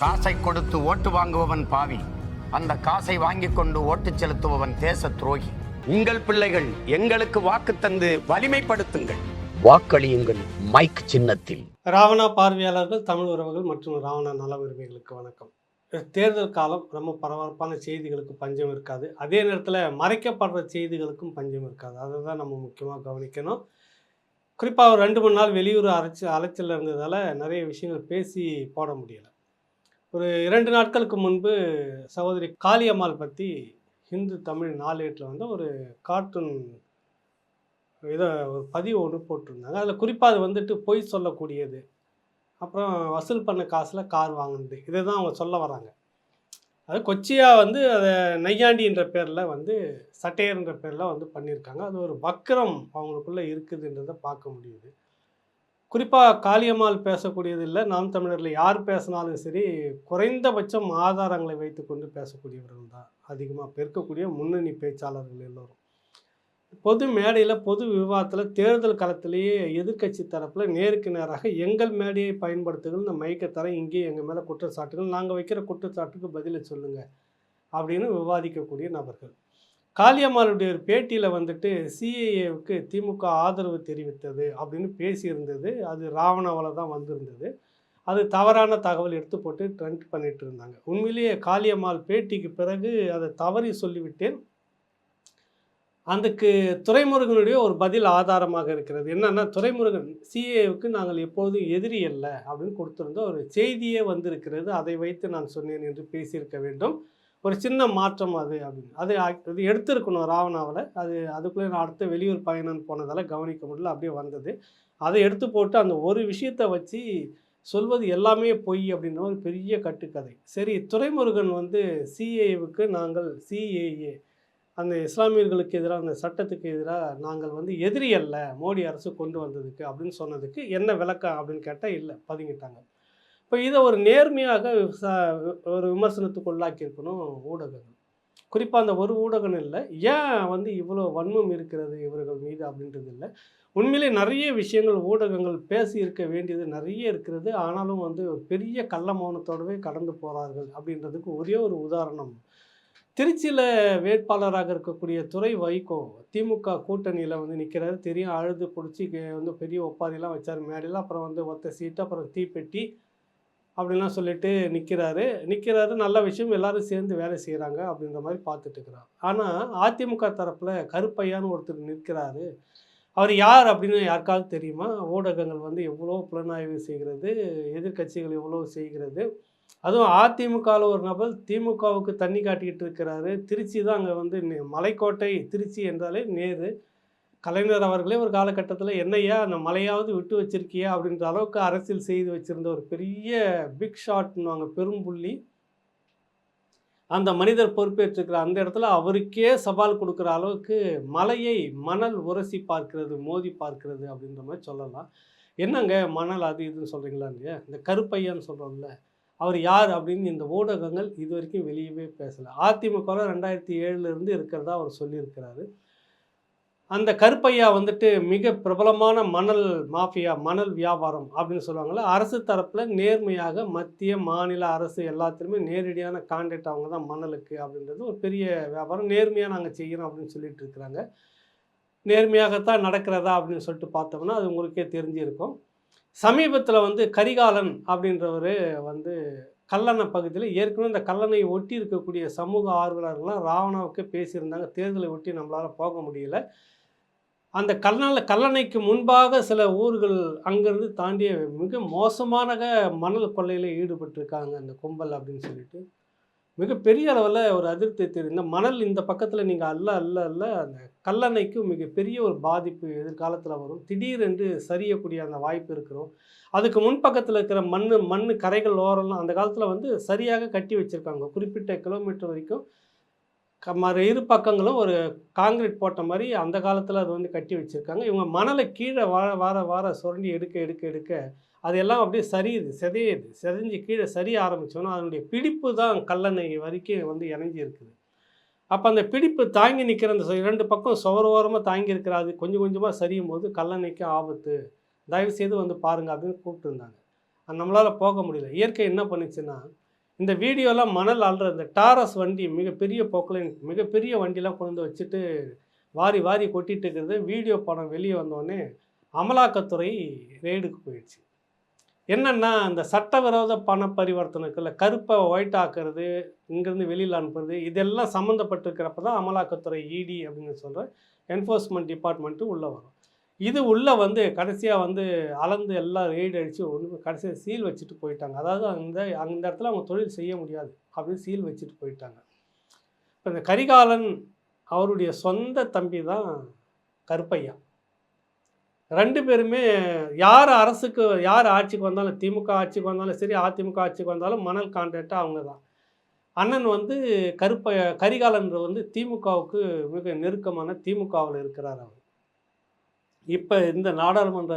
காசை கொடுத்து ஓட்டு வாங்குபவன் பாவி. அந்த காசை வாங்கிக் கொண்டு ஓட்டு செலுத்துபவன் தேச துரோகி. உங்கள் பிள்ளைகள் எங்களுக்கு வாக்கு தந்து வலிமைப்படுத்துங்கள். வாக்களியுங்கள் மைக் சின்னத்தில். ராவணா பார்வையாளர்கள் தமிழ் உறவுகள் மற்றும் ராவணா நல உரிமைகளுக்கு வணக்கம். தேர்தல் காலம் ரொம்ப பரபரப்பான செய்திகளுக்கு பஞ்சம் இருக்காது. அதே நேரத்தில் மறைக்கப்படுற செய்திகளுக்கும் பஞ்சம் இருக்காது. அதை தான் நம்ம முக்கியமாக கவனிக்கணும். குறிப்பாக ஒரு ரெண்டு மூணு நாள் வெளியூர் அரைச்சி அலைச்சல் இருந்ததால் நிறைய விஷயங்கள் பேசி போட முடியலை. ஒரு இரண்டு நாட்களுக்கு முன்பு சகோதரி காளியம்மாள் பற்றி ஹிந்து தமிழ் நாளேட்டில் வந்து ஒரு கார்ட்டூன் இதை ஒரு பதிவு ஒன்று போட்டிருந்தாங்க. அதில் குறிப்பாக அது வந்துட்டு பொய் சொல்லக்கூடியது. அப்புறம் வசூல் பண்ண காசில் கார் வாங்கினது. இதை தான் அவங்க சொல்ல வராங்க. அது கொச்சியாக வந்து அதை நையாண்டின்ற பேரில் வந்து சட்டையர்ன்ற பேரில் வந்து பண்ணியிருக்காங்க அது ஒரு வக்கரம் அவங்களுக்குள்ளே இருக்குதுன்றதை பார்க்க முடியுது. குறிப்பாக காளியம்மாள் பேசக்கூடியது இல்லை. நாம் தமிழரில் யார் பேசினாலும் சரி குறைந்தபட்சம் ஆதாரங்களை வைத்துக்கொண்டு பேசக்கூடியவர்கள் தான் அதிகமாக பெருக்கக்கூடிய முன்னணி பேச்சாளர்கள் எல்லோரும். பொது மேடையில் பொது விவாதத்தில் தேர்தல் களத்திலேயே எதிர்க்கட்சி தரப்பில் நேருக்கு நேராக எங்கள் மேடையை பயன்படுத்துகள் இந்த மைக்கை தர இங்கே எங்கள் மேலே குற்றச்சாட்டுகள் நாங்கள் வைக்கிற குற்றச்சாட்டுக்கு பதிலை சொல்லுங்கள் அப்படின்னு விவாதிக்கக்கூடிய நபர்கள். காளியம்மாளுடைய ஒரு பேட்டியில் வந்துட்டு சிஏஏவுக்கு திமுக ஆதரவு தெரிவித்தது அப்படின்னு பேசியிருந்தது. அது ராவணாவில் தான் வந்திருந்தது. அது தவறான தகவல் எடுத்து போட்டு ட்ரெண்ட் பண்ணிட்டு இருந்தாங்க. உண்மையிலேயே காளியம்மாள் பேட்டிக்கு பிறகு அதை தவறி சொல்லிவிட்டேன். அதுக்கு துறைமுருகனுடைய ஒரு பதில் ஆதாரமாக இருக்கிறது. என்னன்னா துறைமுருகன் சிஏவுக்கு நாங்கள் எப்போதும் எதிரி அல்ல அப்படின்னு கொடுத்துருந்தோம் ஒரு செய்தியே வந்திருக்கிறது. அதை வைத்து நான் சொன்னேன் என்று பேசியிருக்க வேண்டும். ஒரு சின்ன மாற்றம் அது அப்படின்னு. அது அது எடுத்திருக்கணும் ராவணாவில். அது அதுக்குள்ளே நான் அடுத்த வெளியூர் பயணம் போனதால் கவனிக்க முடியல அப்படியே வந்தது. அதை எடுத்து போட்டு அந்த ஒரு விஷயத்தை வச்சு சொல்வது எல்லாமே பொய் அப்படின்ற ஒரு பெரிய கட்டுக்கதை. சரி துரைமுருகன் வந்து சிஏவுக்கு நாங்கள் சிஏஏ அந்த இஸ்லாமியர்களுக்கு எதிராக அந்த சட்டத்துக்கு எதிராக நாங்கள் வந்து எதிரி அல்ல மோடி அரசு கொண்டு வந்ததுக்கு அப்படின்னு சொன்னதுக்கு என்ன விளக்கம் அப்படின்னு கேட்டால் இல்லை பதுங்கிட்டாங்க. இப்போ இதை ஒரு நேர்மையாக ஒரு விமர்சனத்துக்கு உள்ளாக்கியிருக்கணும் ஊடகங்கள். குறிப்பாக அந்த ஒரு ஊடகம் இல்லை. ஏன் வந்து இவ்வளோ வன்மம் இருக்கிறது இவர்கள் மீது அப்படின்றது இல்லை. உண்மையிலே நிறைய விஷயங்கள் ஊடகங்கள் பேசி இருக்க வேண்டியது நிறைய இருக்கிறது. ஆனாலும் வந்து ஒரு பெரிய கள்ள மௌனத்தோடவே கடந்து போகிறார்கள் அப்படின்றதுக்கு ஒரே ஒரு உதாரணம். திருச்சியில் வேட்பாளராக இருக்கக்கூடிய துறை வைகோ திமுக கூட்டணியில் வந்து நிற்கிறாரு தெரியும் அழுது பிடிச்சி வந்து பெரிய ஒப்பாரிலாம் வச்சார். மேடையில் அப்புறம் வந்து ஒத்த சீட்டு அப்புறம் தீப்பெட்டி அப்படின்லாம் சொல்லிட்டு நிற்கிறாரு நிற்கிறாரு நல்ல விஷயம் எல்லாரும் சேர்ந்து வேலை செய்கிறாங்க அப்படின்ற மாதிரி பார்த்துட்டு இருக்கிறார். ஆனால் அதிமுக தரப்பில் கருப்பையான்னு ஒருத்தர் நிற்கிறாரு. அவர் யார் அப்படின்னு யாருக்காவது தெரியுமா? ஊடகங்கள் வந்து எவ்வளோ புலனாய்வு செய்கிறது எதிர்க்கட்சிகள் எவ்வளோ செய்கிறது. அதுவும் அதிமுகவில் ஒரு நபர் திமுகவுக்கு தண்ணி காட்டிக்கிட்டு இருக்கிறாரு. திருச்சி தான் அங்கே வந்து மலைக்கோட்டை திருச்சி என்றாலே நேரு. கலைஞர் அவர்களே ஒரு காலகட்டத்தில் என்னையா அந்த மலையாவது விட்டு வச்சிருக்கியா அப்படின்ற அளவுக்கு அரசியல் செய்து வச்சுருந்த ஒரு பெரிய பிக் ஷாட்னுவாங்க பெரும்புள்ளி அந்த மனிதர் பொறுப்பேற்றிருக்கிற அந்த இடத்துல அவருக்கே சவால் கொடுக்குற அளவுக்கு மலையை மணல் உரசி பார்க்கிறது மோதி பார்க்கிறது அப்படின்ற மாதிரி சொல்லலாம். என்னங்க மணல் அது இதுன்னு சொல்கிறீங்களா இல்லையா? இந்த கருப்பையான்னு சொல்கிறோம்ல அவர் யார் அப்படின்னு இந்த ஊடகங்கள் இது வரைக்கும் வெளியவே பேசலை. அதிமுகவில் ரெண்டாயிரத்தி ஏழுலேருந்து இருக்கிறதா அவர் சொல்லியிருக்கிறாரு. அந்த கருப்பையா வந்துட்டு மிக பிரபலமான மணல் மாஃபியா மணல் வியாபாரம் அப்படின்னு சொல்லுவாங்கள்ல அரசு தரப்பில் நேர்மையாக மத்திய மாநில அரசு எல்லாத்துலேயுமே நேரடியான கான்டாக்ட் அவங்க தான் மணலுக்கு அப்படின்றது ஒரு பெரிய வியாபாரம். நேர்மையாக நாங்கள் செய்கிறோம் அப்படின்னு சொல்லிட்டு இருக்கிறாங்க. நேர்மையாகத்தான் நடக்கிறதா அப்படின்னு சொல்லிட்டு பார்த்தோம்னா அது உங்களுக்கே தெரிஞ்சிருக்கும். சமீபத்தில் வந்து கரிகாலன் அப்படின்றவர் வந்து கல்லணை பகுதியில் ஏற்கனவே இந்த கல்லணை ஒட்டி இருக்கக்கூடிய சமூக ஆர்வலர்கள்லாம் ராவணாவுக்கு பேசியிருந்தாங்க. தேர்தலை ஒட்டி நம்மளால் போக முடியல. அந்த கல்லணை கல்லணைக்கு முன்பாக சில ஊர்கள் அங்கேருந்து தாண்டிய மிக மோசமான மணல் கொள்ளையில் ஈடுபட்டிருக்காங்க அந்த கும்பல் அப்படின்னு சொல்லிட்டு. மிகப்பெரிய அளவில் ஒரு அதிருப்தி தெரியும் இந்த மணல் இந்த பக்கத்தில் நீங்கள் அல்ல அல்ல அல்ல அந்த கல்லணைக்கு மிகப்பெரிய ஒரு பாதிப்பு எதிர்காலத்தில் வரும். திடீரென்று சரியக்கூடிய அந்த வாய்ப்பு இருக்கிறோம். அதுக்கு முன்பக்கத்தில் இருக்கிற மண் மண் கரைகள் ஓரம்லாம் அந்த காலத்தில் வந்து சரியாக கட்டி வச்சுருக்காங்க. குறிப்பிட்ட கிலோமீட்டர் வரைக்கும் மறு இரு பக்கங்களும் ஒரு காங்கிரீட் போட்ட மாதிரி அந்த காலத்தில் அது வந்து கட்டி வச்சுருக்காங்க. இவங்க மணலை கீழே வார வார வார சுரண்டி எடுக்க எடுக்க எடுக்க அதெல்லாம் அப்படியே சரியுது சிதையுது. செதைஞ்சு கீழே சரிய ஆரம்பித்தோன்னா அதனுடைய பிடிப்பு தான் கல்லணை வரைக்கும் வந்து இணைஞ்சி இருக்குது. அப்போ அந்த பிடிப்பு தாங்கி நிற்கிற அந்த இரண்டு பக்கம் சுவர் ஓரமாக தாங்கி இருக்கிற அது கொஞ்சம் கொஞ்சமாக சரியும் போது கல்லணைக்கு ஆபத்து. தயவு செய்து வந்து பாருங்கள் அப்படின்னு கூப்பிட்டுருந்தாங்க. நம்மளால் போக முடியல. இயற்கை என்ன பண்ணுச்சுன்னா இந்த வீடியோலாம் மணல் அள்ளுற இந்த டாரஸ் வண்டி மிகப்பெரிய போக்கில் மிகப்பெரிய வண்டிலாம் கொண்டு வந்து வச்சுட்டு வாரி வாரி கொட்டிட்டு இருக்கிறது. வீடியோ படம் வெளியே வந்தோடனே அமலாக்கத்துறை ரெய்டுக்கு போயிடுச்சு. என்னென்னா அந்த சட்டவிரோத பண பரிவர்த்தனைக்குள்ள கருப்பை ஒயிட் ஆக்குறது இங்கேருந்து வெளியில் அனுப்புறது இதெல்லாம் சம்மந்தப்பட்டிருக்கிறப்ப தான் அமலாக்கத்துறை இடி அப்படின்னு சொல்கிற என்ஃபோர்ஸ்மெண்ட் டிபார்ட்மெண்ட்டு உள்ளே வரும். இது உள்ளே வந்து கடைசியாக வந்து அளந்து எல்லாம் ரெய்டு அடித்து ஒன்று கடைசியாக சீல் வச்சுட்டு போயிட்டாங்க. அதாவது அந்த அந்த இடத்துல அவங்க தொழில் செய்ய முடியாது. அப்படின்னு சீல் வச்சுட்டு போயிட்டாங்க. இப்போ இந்த கரிகாலன் அவருடைய சொந்த தம்பி தான் கருப்பையா. ரெண்டு பேருமே யார் அரசுக்கு யார் ஆட்சிக்கு வந்தாலும் திமுக ஆட்சிக்கு வந்தாலும் சரி அதிமுக ஆட்சிக்கு வந்தாலும் மணல் கான்ட்ராக்டாக அவங்க தான். அண்ணன் வந்து கருப்ப கரிகாலன் வந்து திமுகவுக்கு மிக நெருக்கமான திமுகவில் இருக்கிறார் அவர். இப்போ இந்த நாடாளுமன்ற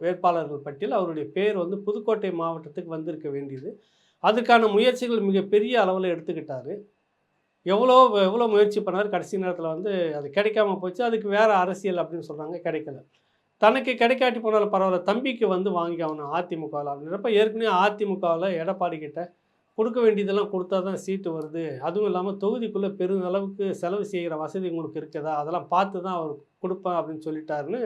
வேட்பாளர்கள் பட்டியல் அவருடைய பேர் வந்து புதுக்கோட்டை மாவட்டத்துக்கு வந்திருக்க வேண்டியது. அதுக்கான முயற்சிகள் மிகப்பெரிய அளவில் எடுத்துக்கிட்டார். எவ்வளோ எவ்வளோ முயற்சி பண்ணார் கடைசி நேரத்தில் வந்து அது கிடைக்காம போச்சு அதுக்கு வேறு அரசியல் அப்படின்னு சொல்கிறாங்க கிடைக்கல. தனக்கு கிடைக்காட்டி போனாலும் பரவாயில்ல தம்பிக்கு வந்து வாங்கி ஆகணும் அதிமுகவில் அப்படின்றப்ப ஏற்கனவே அதிமுகவில் எடப்பாடி கிட்ட கொடுக்க வேண்டியதெல்லாம் கொடுத்தா தான் சீட்டு வருது. அதுவும் இல்லாமல் தொகுதிக்குள்ளே பெருந்தளவுக்கு செலவு செய்கிற வசதி உங்களுக்கு இருக்குதா? அதெல்லாம் பார்த்து தான் அவர் கொடுப்பேன் அப்படின்னு சொல்லிட்டாருன்னு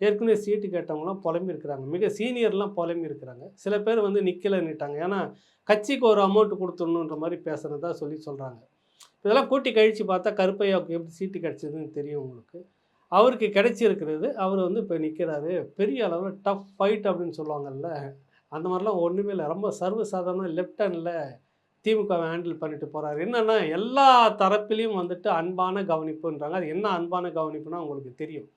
ஏற்கனவே சீட்டு கேட்டவங்களாம் புலம்பி இருக்கிறாங்க. மிக சீனியர்லாம் புலம்பி இருக்கிறாங்க. சில பேர் வந்து நிற்கலைன்னுட்டாங்க ஏன்னா கட்சிக்கு ஒரு அமௌண்ட் கொடுத்துடணுன்ற மாதிரி பேசுகிறதா சொல்லி சொல்கிறாங்க இதெல்லாம் கூட்டி கழித்து பார்த்தா கருப்பையாவுக்கு எப்படி சீட்டு கிடச்சதுன்னு தெரியும் உங்களுக்கு. அவருக்கு கிடைச்சிருக்கிறது. அவர் வந்து இப்போ நிற்கிறாரு பெரிய அளவில் டஃப் ஃபைட் அப்படின்னு சொல்லுவாங்கல்ல. அந்த மாதிரிலாம் ஒன்றுமே இல்லை. ரொம்ப சர்வசாதாரண லெஃப்ட் ஹேண்டில் திமுகவை ஹேண்டில் பண்ணிட்டு போகிறாரு என்னென்னா எல்லா தரப்பிலையும் வந்துட்டு அன்பான கவனிப்புன்றாங்க. அது என்ன அன்பான கவனிப்புனா உங்களுக்கு தெரியும்.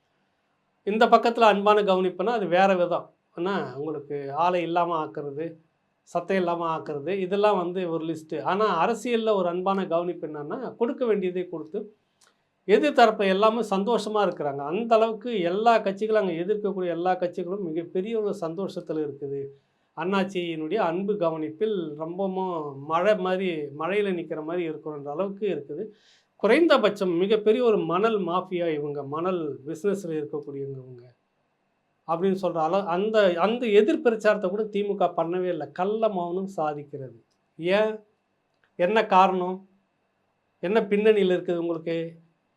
இந்த பக்கத்தில் அன்பான கவனிப்புனா அது வேறு விதம். ஏன்னா உங்களுக்கு ஆளை இல்லாமல் ஆக்குறது சத்தம் இல்லாமல் ஆக்குறது இதெல்லாம் வந்து ஒரு லிஸ்ட்டு ஆனால் அரசியலில் ஒரு அன்பான கவனிப்பு என்னென்னா கொடுக்க வேண்டியதை கொடுத்து எதிர் தரப்பு எல்லாமே சந்தோஷமாக இருக்கிறாங்க. அந்த அளவுக்கு எல்லா கட்சிகளும் அங்கே எதிர்க்கக்கூடிய எல்லா கட்சிகளும் மிகப்பெரிய ஒரு சந்தோஷத்தில் இருக்குது. அண்ணாச்சியினுடைய அன்பு கவனிப்பில் ரொம்பவும் மழை மாதிரி மழையில் நிற்கிற மாதிரி இருக்கிற அளவுக்கு இருக்குது. குறைந்தபட்சம் மிகப்பெரிய ஒரு மணல் மாஃபியா இவங்க மணல் பிஸ்னஸில் இருக்கக்கூடியவங்க இவங்க அப்படின்னு சொல்கிற அளவு அந்த அந்த எதிர் பிரச்சாரத்தை கூட திமுக பண்ணவே இல்லை. கள்ள மௌனம் சாதிக்கிறது. ஏன்? என்ன காரணம்? என்ன பின்னணியில் இருக்குது உங்களுக்கு?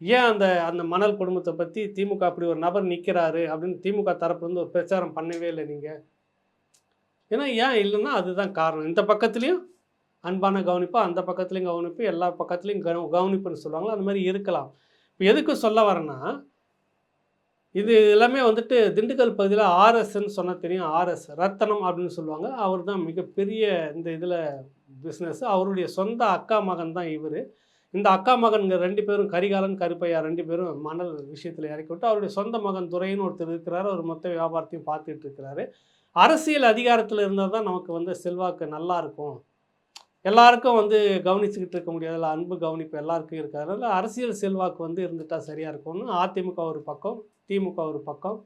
ஏன் அந்த அந்த மணல் குடும்பத்தை பற்றி திமுக அப்படி ஒரு நபர் நிற்கிறாரு அப்படின்னு திமுக தரப்பு வந்து ஒரு பிரச்சாரம் பண்ணவே இல்லை நீங்கள் ஏன்னா ஏன் இல்லைன்னா அதுதான் காரணம். இந்த பக்கத்துலேயும் அன்பான கவனிப்பு அந்த பக்கத்துலேயும் கவனிப்பு எல்லா பக்கத்துலேயும் கவ கவனிப்புன்னு சொல்லுவாங்களோ? அந்த மாதிரி இருக்கலாம். இப்போ எதுக்கு சொல்ல வரேன்னா இது எல்லாமே வந்துட்டு திண்டுக்கல் பகுதியில் ஆர்எஸ்ன்னு சொன்னால் தெரியும். ஆர்எஸ் ரத்தனம் அப்படின்னு சொல்லுவாங்க. அவர் தான் மிகப்பெரிய இந்த இதில் பிஸ்னஸ் அவருடைய சொந்த அக்கா மகன் தான் இவர். இந்த அக்கா மகன்கள் ரெண்டு பேரும் கரிகாலன் கருப்பையா ரெண்டு பேரும் மணல் விஷயத்தில் இறக்கி விட்டு அவருடைய சொந்த மகன் துறைன்னு ஒருத்தர் இருக்கிறாரு. அவர் மொத்த வியாபாரத்தையும் பார்த்துட்டு இருக்கிறாரு. அரசியல் அதிகாரத்தில் இருந்தால் தான் நமக்கு வந்து செல்வாக்கு நல்லா இருக்கும் எல்லாருக்கும் வந்து கவனிச்சுக்கிட்டு இருக்க முடியாதுல்ல அன்பு கவனிப்பு எல்லாருக்கும் இருக்கிறதுனால அரசியல் செல்வாக்கு வந்து இருந்துட்டால் சரியாக இருக்கும்னு அதிமுக ஒரு பக்கம் திமுக ஒரு பக்கம்.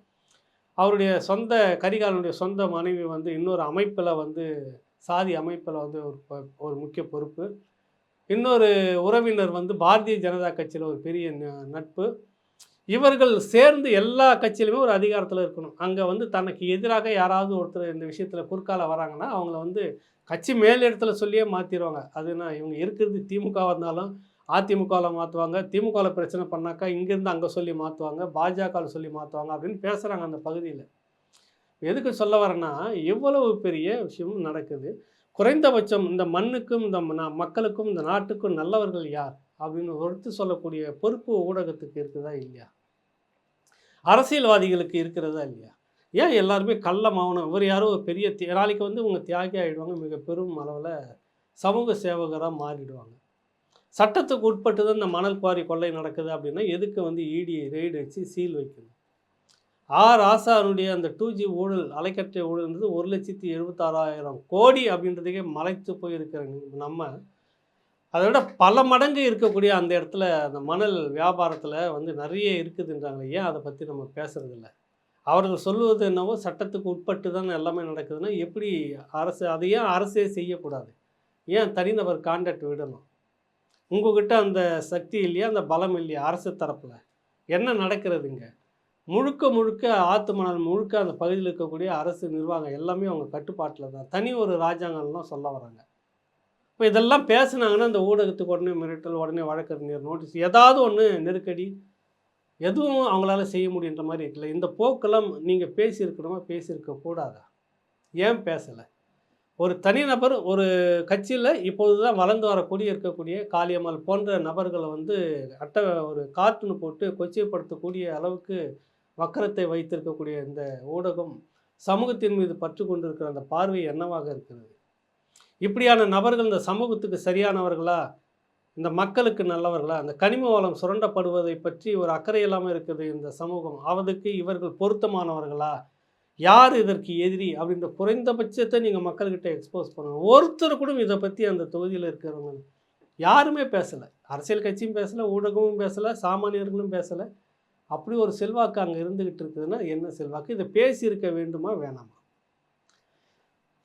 அவருடைய சொந்த கரிகாலனுடைய சொந்த மனைவி வந்து இன்னொரு அமைப்பில் வந்து சாதி அமைப்பில் வந்து ஒரு ப- ஒரு முக்கிய பொறுப்பு. இன்னொரு உறவினர் வந்து பாரதிய ஜனதா கட்சியில் ஒரு பெரிய ந- நட்பு. இவர்கள் சேர்ந்து எல்லா கட்சியிலுமே ஒரு அதிகாரத்தில் இருக்கணும். அங்கே வந்து தனக்கு எதிராக யாராவது ஒருத்தர் இந்த விஷயத்தில் குறுக்கால வராங்கன்னா அவங்கள வந்து கட்சி மேலிடத்தில் சொல்லியே மாற்றிடுவாங்க அதுனா இவங்க இருக்கிறது திமுக இருந்தாலும் அதிமுகவில் மாற்றுவாங்க திமுகவில் பிரச்சனை பண்ணாக்கா இங்கேருந்து அங்கே சொல்லி மாற்றுவாங்க பாஜகவில் சொல்லி மாற்றுவாங்க அப்படின்னு பேசுகிறாங்க அந்த பகுதியில். எதுக்கு சொல்ல வரேன்னா எவ்வளவு பெரிய விஷயம் நடக்குது. குறைந்தபட்சம் இந்த மண்ணுக்கும் இந்த மக்களுக்கும் இந்த நாட்டுக்கும் நல்லவர்கள் யார் அப்படின்னு ஒருத்து சொல்லக்கூடிய பொறுப்பு ஊடகத்துக்கு இருக்குதா இல்லையா? அரசியல்வாதிகளுக்கு இருக்கிறதா இல்லையா? ஏன் எல்லாருமே கள்ள மௌனம்? இவர் யாரும் ஒரு பெரிய நாளைக்கு வந்து இவங்க தியாகி ஆகிடுவாங்க மிக பெரும் அளவில் சமூக சேவகராக மாறிடுவாங்க. சட்டத்துக்கு உட்பட்டு தான் இந்த மணல் குவாரி கொள்ளை நடக்குது அப்படின்னா எதுக்கு வந்து இடி ரெய்டு வச்சு சீல் வைக்கணும்? ஆர் ஆசாருடைய அந்த டூ ஜி ஊழல் அலைக்கற்றை ஊழல்ன்றது ஒரு லட்சத்தி எழுபத்தாறாயிரம் கோடி அப்படின்றதுக்கே மலைத்து போயிருக்கிற நம்ம அதை விட பல மடங்கு இருக்கக்கூடிய அந்த இடத்துல அந்த மணல் வியாபாரத்தில் வந்து நிறைய இருக்குதுன்றாங்களே ஏன் அதை பற்றி நம்ம பேசுகிறதில்ல அவர்கள் சொல்லுவது என்னவோ சட்டத்துக்கு உட்பட்டு தான் எல்லாமே நடக்குதுன்னா எப்படி அரசு அதை ஏன் அரசே செய்யக்கூடாது? ஏன் தனிநபர் கான்டாக்ட் விடணும்? உங்ககிட்ட அந்த சக்தி இல்லையா அந்த பலம் இல்லையா அரசு தரப்பில்? என்ன நடக்கிறதுங்க முழுக்க முழுக்க ஆத்து மணல் முழுக்க அந்த பகுதியில் இருக்கக்கூடிய அரசு நிர்வாகம் எல்லாமே அவங்க கட்டுப்பாட்டில் தான். தனி ஒரு ராஜாங்கம்லாம் சொல்ல வராங்க. இப்போ இதெல்லாம் பேசுனாங்கன்னா அந்த ஊடகத்துக்கு உடனே மிரட்டல் உடனே வழக்கறிஞர் நோட்டீஸ் ஏதாவது ஒன்று நெருக்கடி எதுவும் அவங்களால செய்ய முடியுன்ற மாதிரி இருக்குல்ல. இந்த போக்கெல்லாம் நீங்கள் பேசியிருக்கணுமா பேசியிருக்க கூடாதா? ஏன் பேசலை? ஒரு தனிநபர் ஒரு கட்சியில் இப்போது தான் வளர்ந்து வரக்கூடிய இருக்கக்கூடிய காளியம்மாள் போன்ற நபர்களை வந்து அட்டை ஒரு கார்ட்டூன் போட்டு கொச்சைப்படுத்தக்கூடிய அளவுக்கு வக்கரத்தை வைத்திருக்கக்கூடிய இந்த ஊடகம் சமூகத்தின் மீது பற்று கொண்டிருக்கிற அந்த பார்வை என்னவாக இருக்கிறது? இப்படியான நபர்கள் இந்த சமூகத்துக்கு சரியானவர்களா? இந்த மக்களுக்கு நல்லவர்களா? அந்த கனிம வளம் சுரண்டப்படுவதை பற்றி ஒரு அக்கறை இல்லாமல் இருக்குது இந்த சமூகம். அவதுக்கு இவர்கள் பொருத்தமானவர்களா? யார் இதற்கு எதிரி? அப்படின்ற குறைந்தபட்சத்தை நீங்கள் மக்கள்கிட்ட எக்ஸ்போஸ் பண்ணணும். ஒருத்தர் கூட இதை பற்றி அந்த தொகுதியில் இருக்கிறவங்க யாருமே பேசலை. அரசியல் கட்சியும் பேசலை ஊடகமும் பேசலை சாமானியர்களும் பேசலை. அப்படி ஒரு செல்வாக்கு அங்கே இருந்துக்கிட்டு இருக்குதுன்னா என்ன செல்வாக்கு? இதை பேசியிருக்க வேண்டுமா வேணாமா?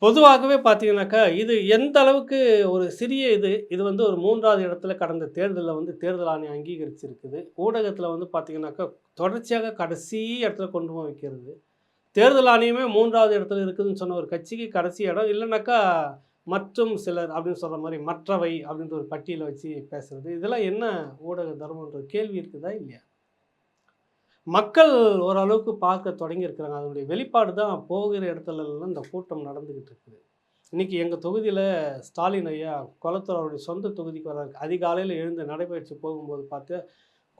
பொதுவாகவே பார்த்தீங்கன்னாக்கா இது எந்த அளவுக்கு ஒரு சிறிய இது இது வந்து ஒரு மூன்றாவது இடத்துல கடந்த தேர்தலில் வந்து தேர்தல் ஆணையம் அங்கீகரிச்சிருக்குது. ஊடகத்தில் வந்து பார்த்தீங்கன்னாக்கா தொடர்ச்சியாக கடைசி இடத்துல கொண்டு போய் வைக்கிறது. தேர்தல் ஆணையமே மூன்றாவது இடத்துல இருக்குதுன்னு சொன்ன ஒரு கட்சிக்கு கடைசி இடம் இல்லைனாக்கா மற்றும் சிலர் அப்படின்னு சொல்கிற மாதிரி மற்றவை அப்படின்ற ஒரு பட்டியலை வச்சு பேசுறது. இதெல்லாம் என்ன ஊடக தர்மன்ற கேள்வி இருக்குதா இல்லையா? மக்கள் ஓரளவுக்கு பார்க்க தொடங்கியிருக்கிறாங்க. அதனுடைய வெளிப்பாடு தான் போகிற இடத்துலலாம் இந்த கூட்டம் நடந்துக்கிட்டு இருக்குது. இன்றைக்கி எங்கள் தொகுதியில் ஸ்டாலின் ஐயா குளத்தூர் அவருடைய சொந்த தொகுதிக்கு வர அதிகாலையில் எழுந்து நடைபயிற்சி போகும்போது பார்த்து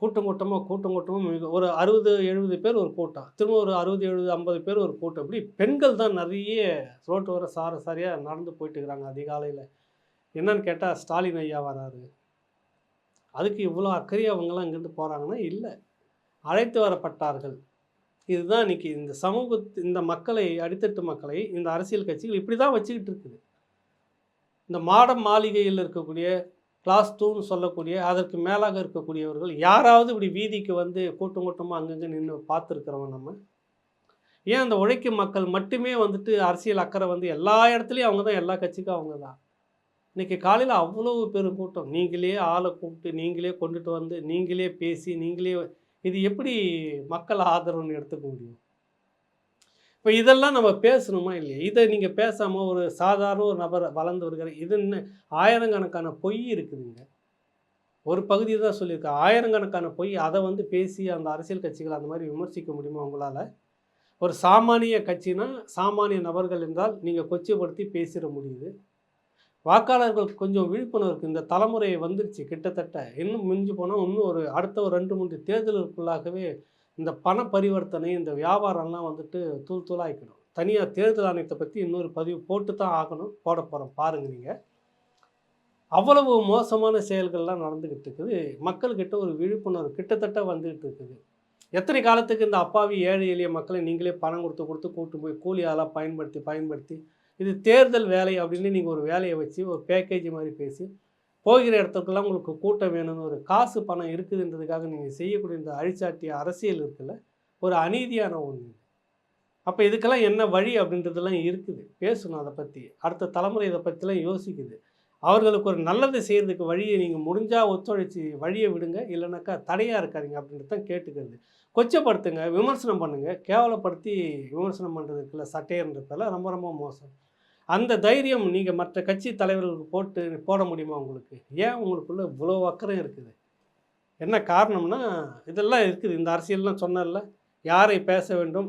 கூட்டம் கூட்டமாக கூட்டம் கூட்டமாக மிக ஒரு அறுபது எழுபது பேர் ஒரு கூட்டம். திரும்ப ஒரு அறுபது எழுபது ஐம்பது பேர் ஒரு கூட்டம். இப்படி பெண்கள் தான் நிறைய ரோட்டு வர சார சாரியாக நடந்து போயிட்டு இருக்கிறாங்க அதிகாலையில். என்னன்னு கேட்டால் ஸ்டாலின் ஐயா வராரு. அதுக்கு இவ்வளோ அக்கறையாக அவங்கெல்லாம் இங்கேருந்து போகிறாங்கன்னா இல்லை. அழைத்து வரப்பட்டார்கள். இதுதான் இன்னைக்கு இந்த சமூகத்து இந்த மக்களை அடித்தட்டு மக்களை இந்த அரசியல் கட்சிகள் இப்படி தான் வச்சுக்கிட்டு இருக்குது. இந்த மாட மாளிகையில் இருக்கக்கூடிய கிளாஸ் டூன்னு சொல்லக்கூடிய அதற்கு மேலாக இருக்கக்கூடியவர்கள் யாராவது இப்படி வீதிக்கு வந்து கூட்டம் கூட்டமாக அங்கங்கே நின்று பார்த்துருக்குறவன் நம்ம. ஏன் அந்த உழைக்கும் மக்கள் மட்டுமே வந்துட்டு அரசியல் அக்கறை வந்து எல்லா இடத்துலையும் அவங்க தான் எல்லா கட்சிக்கும் அவங்க தான். இன்றைக்கி காலையில் அவ்வளோ பெரும் கூட்டம். நீங்களே ஆளை கூப்பிட்டு நீங்களே கொண்டுட்டு வந்து நீங்களே பேசி நீங்களே இது எப்படி மக்கள் ஆதரவுன்னு எடுத்துக்க முடியும்? இப்போ இதெல்லாம் நம்ம பேசணுமா இல்லையா? இதை நீங்கள் பேசாமல் ஒரு சாதாரண ஒரு நபர் வளர்ந்து வருகிற இதுன்னு ஆயிரக்கணக்கான பொய் இருக்குதுங்க. ஒரு பகுதி தான் சொல்லியிருக்கேன் ஆயிரக்கணக்கான பொய் அதை வந்து பேசி அந்த அரசியல் கட்சிகள் அந்த மாதிரி விமர்சிக்க முடியுமா உங்களால்? ஒரு சாமானிய கட்சினா சாமானிய நபர்கள் என்றால் நீங்கள் கொச்சைப்படுத்தி பேசிட முடியுது. வாக்காளர்கள் கொஞ்சம் விழிப்புணர்வு இந்த தலைமுறை வந்துருச்சு கிட்டத்தட்ட. இன்னும் மிஞ்சி போனால் இன்னும் ஒரு அடுத்த ஒரு ரெண்டு மூன்று தேர்தலுக்குள்ளாகவே இந்த பண பரிவர்த்தனை இந்த வியாபாரம்லாம் வந்துட்டு தூள் தூளாகிக்கணும் தனியாக தேர்தல் ஆணையத்தை பற்றி இன்னொரு பதிவு போட்டு தான் ஆகணும் போட போகிறோம் பாருங்கள் நீங்கள் அவ்வளவு மோசமான செயல்கள்லாம் நடந்துக்கிட்டு இருக்குது. மக்கள்கிட்ட ஒரு விழிப்புணர்வு கிட்டத்தட்ட வந்துக்கிட்டு இருக்குது. எத்தனை காலத்துக்கு இந்த அப்பாவி ஏழை எளிய மக்களை நீங்களே பணம் கொடுத்து கொடுத்து கூட்டு போய் கூலி ஆளாக பயன்படுத்தி பயன்படுத்தி இது தேர்தல் வேலை அப்படின்னு நீங்கள் ஒரு வேலையை வச்சு ஒரு பேக்கேஜ் மாதிரி பேசி போகிற இடத்துக்கெல்லாம் உங்களுக்கு கூட்டம் வேணும்னு ஒரு காசு பணம் இருக்குதுன்றதுக்காக நீங்கள் செய்யக்கூடிய இந்த அழிச்சாட்டிய அரசியல் இருக்குல்ல ஒரு அநீதியான ஒன்று அப்போ இதுக்கெல்லாம் என்ன வழி அப்படின்றதெல்லாம் இருக்குது. பேசணும் அதை பற்றி அடுத்த தலைமுறை இதை பற்றிலாம் யோசிக்குது. அவர்களுக்கு ஒரு நல்லது செய்கிறதுக்கு வழியை நீங்கள் முடிஞ்சால் ஒத்துழைச்சி வழியை விடுங்க. இல்லைனாக்கா தடையாக இருக்காதீங்க அப்படின்றது தான் கேட்டுக்கிறது. கொச்சப்படுத்துங்க விமர்சனம் பண்ணுங்கள் கேவலப்படுத்தி விமர்சனம் பண்ணுறதுக்குள்ள சட்டையன்றதெல்லாம் ரொம்ப ரொம்ப மோசம். அந்த தைரியம் நீங்கள் மற்ற கட்சி தலைவர்களுக்கு போட்டு போட முடியுமா உங்களுக்கு? ஏன் உங்களுக்குள்ள இவ்வளோ அக்கறை இருக்குது? என்ன காரணம்னா இதெல்லாம் இருக்குது. இந்த அரசியல்லாம் சொன்னதில்ல யாரை பேச வேண்டும்?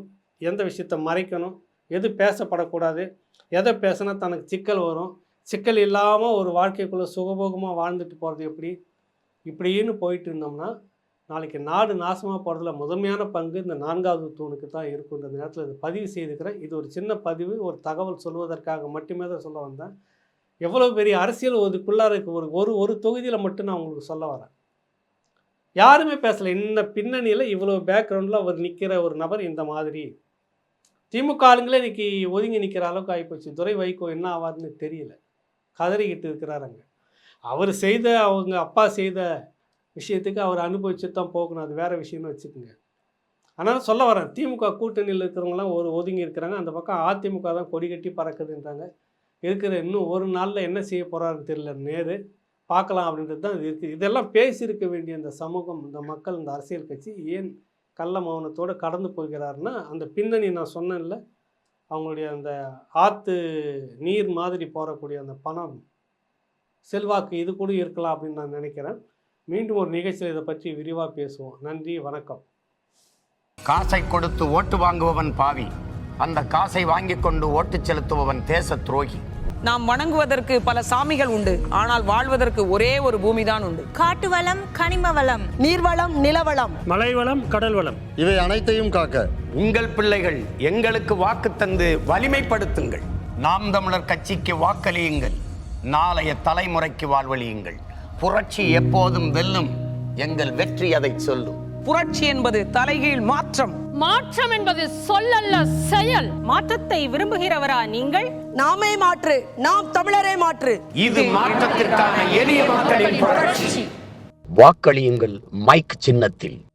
எந்த விஷயத்தை மறைக்கணும்? எது பேசப்படக்கூடாது? எதை பேசினா தனக்கு சிக்கல் வரும்? சிக்கல் இல்லாமல் ஒரு வாழ்க்கைக்குள்ளே சுகபோகமாக வாழ்ந்துட்டு போகிறது எப்படி? இப்படின்னு போயிட்டு இருந்தோம்னா நாளைக்கு நாடு நாசமாக போகிறதுல முதன்மையான பங்கு இந்த நான்காவது தூணுக்கு தான் இருக்குன்ற நேரத்தில் இது பதிவு செய்துக்கிறேன். இது ஒரு சின்ன பதிவு ஒரு தகவல் சொல்வதற்காக மட்டுமே தான் சொல்ல வந்தேன். எவ்வளோ பெரிய அரசியல் ஒதுக்குள்ளார இருக்கு. ஒரு ஒரு ஒரு தொகுதியில் மட்டும் நான் உங்களுக்கு சொல்ல வரேன். யாருமே பேசலை. இந்த பின்னணியில் இவ்வளோ பேக்ரவுண்டில் அவர் நிற்கிற ஒரு நபர் இந்த மாதிரி. திமுக ஆளுங்களே இன்றைக்கி ஒதுங்கி நிற்கிற அளவுக்கு ஆகிப்போச்சு துரை வைகோ என்ன ஆவார்னு தெரியல. கதறிக்கிட்டு இருக்கிறாருங்க அவர் செய்த அவங்க அப்பா செய்த விஷயத்துக்கு அவர் அனுபவிச்சு தான் போகணும். அது வேறு விஷயம்னு வச்சுக்கோங்க. ஆனால் சொல்ல வரேன் திமுக கூட்டணியில் இருக்கிறவங்களாம் ஒரு ஒதுங்கி இருக்கிறாங்க. அந்த பக்கம் அதிமுக தான் கொடி கட்டி பறக்குதுன்றாங்க. இருக்கிற இன்னும் ஒரு நாளில் என்ன செய்ய போகிறாருன்னு தெரியல. நேரு பார்க்கலாம் அப்படின்றது தான் இது இருக்குது இதெல்லாம் பேசியிருக்க வேண்டிய இந்த சமூகம் இந்த மக்கள் இந்த அரசியல் கட்சி ஏன் கள்ள மௌனத்தோடு கடந்து போகிறாருன்னா அந்த பின்னணி நான் சொன்னேன்ல அவங்களுடைய அந்த ஆற்று நீர் மாதிரி போகக்கூடிய அந்த பணம் செல்வாக்கு இது கூட இருக்கலாம் அப்படின்னு நான் நினைக்கிறேன். மீண்டும் ஒரு நிகழ்ச்சியில் இதை பற்றி விரிவாக பேசுவோம். நன்றி வணக்கம். காசை கொடுத்து ஓட்டு வாங்குபவன் பாவி. அந்த காசை வாங்கிக் கொண்டு ஓட்டு செலுத்துபவன் தேச துரோகி. நாம் வணங்குவதற்கு பல சாமிகள் உண்டு. ஆனால் வாழ்வதற்கு ஒரே ஒரு பூமிதான் உண்டு. காட்டு வளம் கனிம வளம் நீர்வளம் நிலவளம். மலைவளம் கடல் வளம் இவை அனைத்தையும் காக்க உங்கள் பிள்ளைகள் எங்களுக்கு வாக்கு தந்து வலிமைப்படுத்துங்கள். நாம் தமிழர் கட்சிக்கு வாக்களியுங்கள். நாளைய தலைமுறைக்கு வாழ்வழியுங்கள். புரட்சி எப்போதும் வெல்லும். எங்கள் வெற்றி அதை சொல்லும். புரட்சி என்பது தலைகீழ் மாற்றம். மாற்றம் என்பது சொல்லல்ல செயல். மாற்றத்தை விரும்புகிறவரா நீங்கள்? நாமே மாற்று நாம் தமிழரே மாற்று. இது மாற்றத்திற்கான எளிய மக்களின் புரட்சி. வாக்களியுங்கள் மைக் சின்னத்தில்.